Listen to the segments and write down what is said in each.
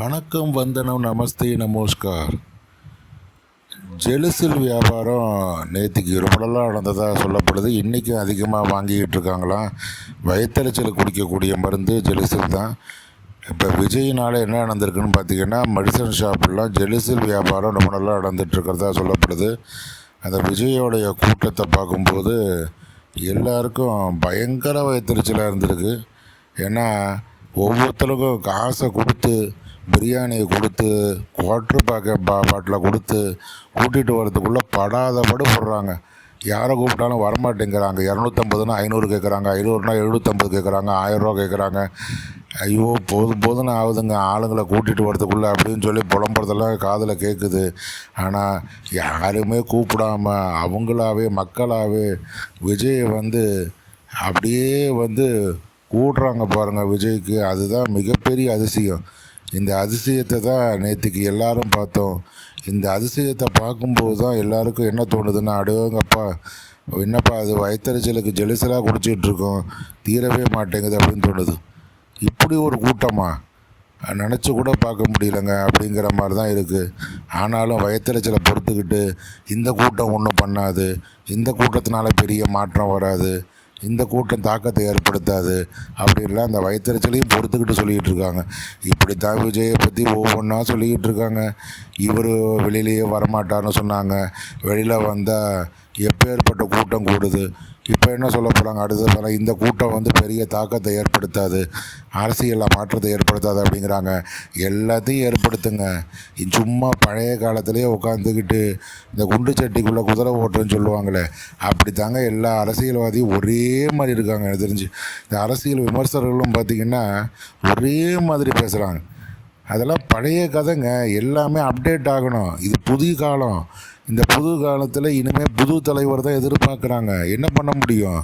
வணக்கம் வந்தனம் நமஸ்தே நமஸ்கார். ஜெலுசில் வியாபாரம் நேற்றுக்கு ரொம்ப நல்லா நடந்ததாக சொல்லப்படுது. இன்றைக்கும் அதிகமாக வாங்கிக்கிட்டு இருக்காங்களாம் வயிற்றெரிச்சல் குடிக்கக்கூடிய மருந்து ஜெலுசில் தான். இப்போ விஜயினால் என்ன நடந்திருக்குன்னு பார்த்தீங்கன்னா மெடிசன் ஷாப்லாம் ஜெலுசில் வியாபாரம் ரொம்ப நல்லா நடந்துகிட்ருக்கிறதா சொல்லப்படுது. அந்த விஜயோடைய கூட்டத்தை பார்க்கும்போது எல்லாருக்கும் பயங்கர வயத்தறிச்சலாக இருந்திருக்கு. ஏன்னா ஒவ்வொருத்தருக்கும் காசை கொடுத்து பிரியாணியை கொடுத்து குவாட்ரு பாக்கெட் பா பாட்டில் கொடுத்து கூட்டிகிட்டு வரதுக்குள்ளே படாதபடு போடுறாங்க. யாரை கூப்பிட்டாலும் வரமாட்டேங்கிறாங்க. இரநூத்தம்பதுனா ஐநூறு கேட்குறாங்க ஐநூறுனா எழுநூற்றம்பது கேட்குறாங்க ஆயிரரூவா கேட்குறாங்க ஐயோ போதும் போதுன்னு ஆகுதுங்க. ஆளுங்களை கூட்டிகிட்டு வரதுக்குள்ளே அப்படின்னு சொல்லி புலம்புறதெல்லாம் காதில் கேட்குது ஆனால் யாருமே கூப்பிடாம அவங்களாவே மக்களாவே விஜயை வந்து அப்படியே வந்து கூடுறாங்க பாருங்கள் விஜய்க்கு. அதுதான் மிகப்பெரிய அதிசயம். இந்த அதிசயத்தை தான் நேற்றுக்கு எல்லாரும் பார்த்தோம். இந்த அதிசயத்தை பார்க்கும்போது தான் எல்லாருக்கும் என்ன தோணுதுன்னா அடையோங்கப்பா என்னப்பா அது வயத்தறிச்சலுக்கு ஜெலிசலாக குடிச்சிக்கிட்டு இருக்கோம் தீரவே மாட்டேங்குது அப்படின்னு தோணுது. இப்படி ஒரு கூட்டமா? நினச்சி கூட பார்க்க முடியலங்க அப்படிங்கிற மாதிரி தான் இருக்குது ஆனாலும் வயத்தறிச்சலை பொறுத்துக்கிட்டு இந்த கூட்டம் ஒன்றும் பண்ணாது இந்த கூட்டத்தினால பெரிய மாற்றம் வராது இந்த கூட்டம் தாக்கத்தை ஏற்படுத்தாது அப்படின்லாம் அந்த வயிற்றுச்சலையும் பொறுத்துக்கிட்டு சொல்லிக்கிட்டு இருக்காங்க இப்படி தான் விஜயை பற்றி ஒவ்வொன்றா சொல்லிக்கிட்டு இருக்காங்க இவர் வெளியிலேயே வரமாட்டார்னு சொன்னாங்க. வெளியில் வந்தால் எப்பேற்பட்ட கூட்டம் கூடுது? இப்போ என்ன சொல்ல போகிறாங்க அடுத்த பல இந்த கூட்டம் வந்து பெரிய தாக்கத்தை ஏற்படுத்தாது. அரசியலில் மாற்றத்தை ஏற்படுத்தாது அப்படிங்கிறாங்க. எல்லாத்தையும் ஏற்படுத்துங்க. சும்மா பழைய காலத்திலே உட்காந்துக்கிட்டு இந்த குண்டு சட்டிக்குள்ளே குதிரை ஓட்டுன்னு சொல்லுவாங்களே அப்படி தாங்க எல்லா அரசியல்வாதியும் ஒரே மாதிரி இருக்காங்க. எனக்கு தெரிஞ்சு இந்த அரசியல் விமர்சகர்களும் பார்த்திங்கன்னா ஒரே மாதிரி பேசுகிறாங்க அதெல்லாம் பழைய கதைங்க. எல்லாமே அப்டேட் ஆகணும். இது புதிய காலம். இந்த புது காலத்தில் இனிமேல் புது தலைவர் தான் எதிர்பார்க்குறாங்க. என்ன பண்ண முடியும்?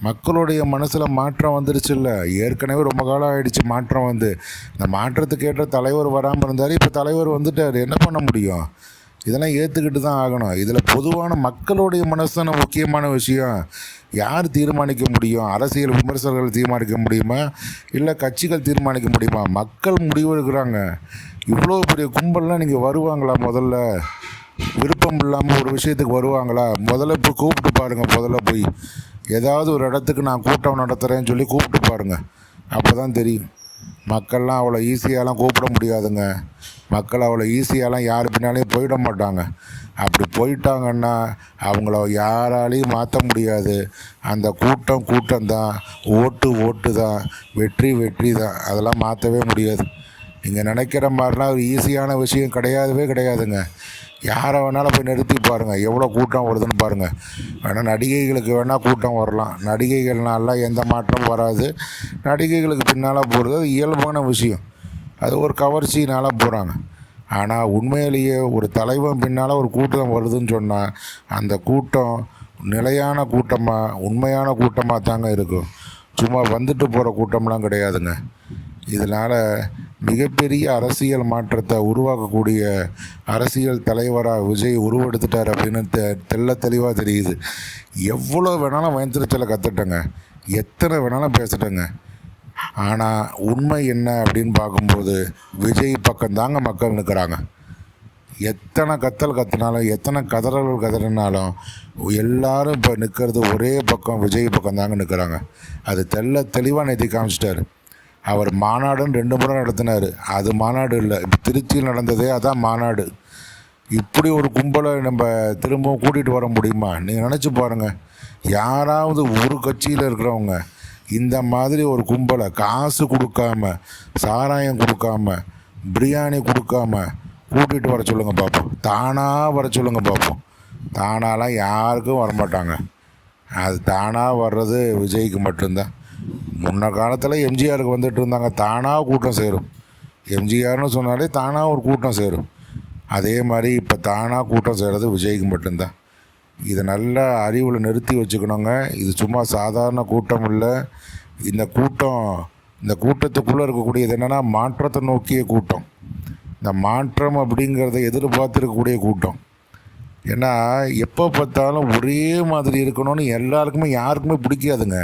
மக்களுடைய மனசில் மாற்றம் வந்துருச்சுல்ல. ஏற்கனவே ரொம்ப காலம் ஆகிடுச்சு மாற்றம் வந்து. இந்த மாற்றத்துக்கு ஏற்ற தலைவர் வராமல் இருந்தார் இப்போ தலைவர் வந்துட்டார். என்ன பண்ண முடியும்? இதெல்லாம் ஏற்றுக்கிட்டு தான் ஆகணும். இதில் பொதுவான மக்களுடைய மனசு தானே முக்கியமான விஷயம். யார் தீர்மானிக்க முடியும்? அரசியல் விமர்சகர்கள் தீர்மானிக்க முடியுமா? இல்லை கட்சிகள் தீர்மானிக்க முடியுமா? மக்கள் முடிவு எடுக்கிறாங்க. இவ்வளோ பெரிய கும்பல்லாம் நீங்கள் வருவாங்களா முதல்ல? விருப்பம் இல்லாமல் ஒரு விஷயத்துக்கு வருவாங்களா? முதல்ல போய் கூப்பிட்டு பாருங்கள் முதல்ல போய். ஏதாவது ஒரு இடத்துக்கு நான் கூட்டம் நடத்துகிறேன்னு சொல்லி கூப்பிட்டு பாருங்கள் அப்போ தான் தெரியும். மக்கள்லாம் அவ்வளோ ஈஸியாலாம் கூப்பிட முடியாதுங்க. மக்கள் அவ்வளோ ஈஸியாலாம் யார் பின்னாலேயும் போயிட மாட்டாங்க. அப்படி போயிட்டாங்கன்னா அவங்கள யாராலையும் மாற்ற முடியாது. அந்த கூட்டம் கூட்டம் தான் ஓட்டு ஓட்டு தான் வெற்றி வெற்றி தான் அதெல்லாம் மாற்றவே முடியாது. நீங்கள் நினைக்கிற மாதிரிலாம் ஒரு ஈஸியான விஷயம் கிடையாதவே கிடையாதுங்க. யாரை வேணாலும் போய் நிறுத்தி பாருங்கள் எவ்வளோ கூட்டம் வருதுன்னு பாருங்கள் வேணால் நடிகைகளுக்கு வேணால் கூட்டம் வரலாம். நடிகைகள்னாலாம் எந்த மாற்றமும் வராது. நடிகைகளுக்கு பின்னால் போகிறது அது இயல்பான விஷயம். அது ஒரு கவர்ச்சினால் போகிறாங்க ஆனால் உண்மையிலேயே ஒரு தலைவன் பின்னால் ஒரு கூட்டம் வருதுன்னு சொன்னால் அந்த கூட்டம் நிலையான கூட்டமாக உண்மையான கூட்டமாக தாங்க இருக்கும். சும்மா வந்துட்டு போகிற கூட்டம்லாம் கிடையாதுங்க. இதனால் மிகப்பெரிய அரசியல் மாற்றத்தை உருவாக்கக்கூடிய அரசியல் தலைவராக விஜய் உருவெடுத்துட்டார் அப்படின்னு தெ தெள்ள தெளிவாக தெரியுது. எவ்வளோ வேணாலும் வயந்திருச்சலை கற்றுட்டேங்க எத்தனை வேணாலும் பேசிட்டேங்க. ஆனால் உண்மை என்ன அப்படின்னு பார்க்கும்போது விஜய் பக்கம்தாங்க மக்கள் நிற்கிறாங்க. எத்தனை கத்தல் கத்தினாலும் எத்தனை கதறல்கள் கதறினாலும் எல்லாரும் இப்போ நிற்கிறது ஒரே பக்கம் விஜய் பக்கம் தாங்க நிற்கிறாங்க. அது தெள்ள தெளிவாக நேற்றி காமிச்சிட்டாரு. அவர் மாநாடுன்னு ரெண்டு முறை நடத்தினார். அது மாநாடு இல்லை. இப்போ திருச்சியில் நடந்ததே அதான் மாநாடு. இப்படி ஒரு கும்பலை நம்ம திரும்பவும் கூட்டிகிட்டு வர முடியுமா? நீங்கள் நினச்சி பாருங்கள் யாராவது ஒரு கட்சியில் இருக்கிறவங்க இந்த மாதிரி ஒரு கும்பலை காசு கொடுக்காம சாராயம் கொடுக்காம பிரியாணி கொடுக்காம கூட்டிகிட்டு வர சொல்லுங்கள் பார்ப்போம் தானாக வர சொல்லுங்கள் பார்ப்போம் தானாலாம் யாருக்கும் வரமாட்டாங்க. அது தானாக வர்றது விஜய்க்கு மட்டும்தான். முன்ன காலத்தில் எம்ஜிஆருக்கு வந்துட்டு இருந்தாங்க. தானாக கூட்டம் சேரும். எம்ஜிஆர்னு சொன்னாலே தானாக ஒரு கூட்டம் சேரும். அதே மாதிரி இப்போ தானாக கூட்டம் சேர்றது விஜய்க்கு மட்டும்தான். இதை நல்ல அறிவில் நிறுத்தி வச்சுக்கணுங்க. இது சும்மா சாதாரண கூட்டம் இல்லை. இந்த கூட்டம் இந்த கூட்டத்துக்குள்ளே இருக்கக்கூடியது என்னென்னா மாற்றத்தை நோக்கிய கூட்டம். இந்த மாற்றம் அப்படிங்கிறத எதிர்பார்த்துருக்கக்கூடிய கூட்டம். ஏன்னா எப்போ பார்த்தாலும் ஒரே மாதிரி இருக்கணும்னு எல்லாருக்குமே யாருக்குமே பிடிக்காதுங்க.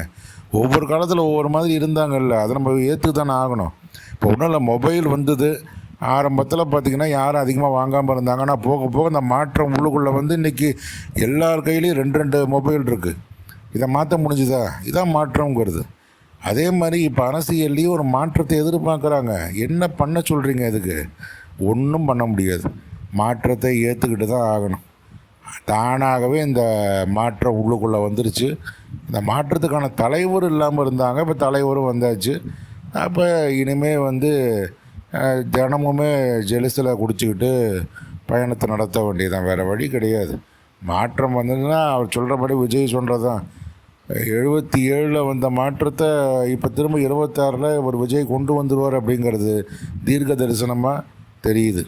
ஒவ்வொரு காலத்தில் ஒவ்வொரு மாதிரி இருந்தாங்கல்ல. அதை நம்ம ஏற்று தானே ஆகணும். இப்போ ஒன்றும் இல்லை மொபைல் வந்தது. ஆரம்பத்தில் பார்த்திங்கன்னா யாரும் அதிகமாக வாங்காமல் இருந்தாங்க. ஆனால் போக போக இந்த மாற்றம் உள்ளுக்குள்ளே வந்து இன்றைக்கி எல்லார் கையிலையும் ரெண்டு ரெண்டு மொபைல் இருக்குது இதை மாற்ற முடிஞ்சுதா? இதான் மாற்றங்கிறது அதே மாதிரி இப்போ அரசியல்லையும் ஒரு மாற்றத்தை எதிர்பார்க்குறாங்க. என்ன பண்ண சொல்கிறீங்க இதுக்கு? ஒன்றும் பண்ண முடியாது. மாற்றத்தை ஏற்றுக்கிட்டு தான் ஆகணும். தானாகவே இந்த மாற்றம் உள்ளுக்குள்ளே வந்துருச்சு. இந்த மாற்றத்துக்கான தலைவர் இல்லாமல் இருந்தாங்க. இப்போ தலைவரும் வந்தாச்சு. அப்போ இனிமேல் வந்து தினமுமே ஜெலுசில் குடிச்சிக்கிட்டு பயணத்தை நடத்த வேண்டியதுதான். வேறு வழி கிடையாது. மாற்றம் வந்ததுன்னா அவர் சொல்கிறபடி விஜய் சொல்கிறது தான். எழுபத்தி ஏழில் வந்த மாற்றத்தை இப்போ திரும்ப இருபத்தாறில் ஒரு விஜய் கொண்டு வந்துடுவார் அப்படிங்கிறது தீர்க்க தரிசனமாக தெரியுது.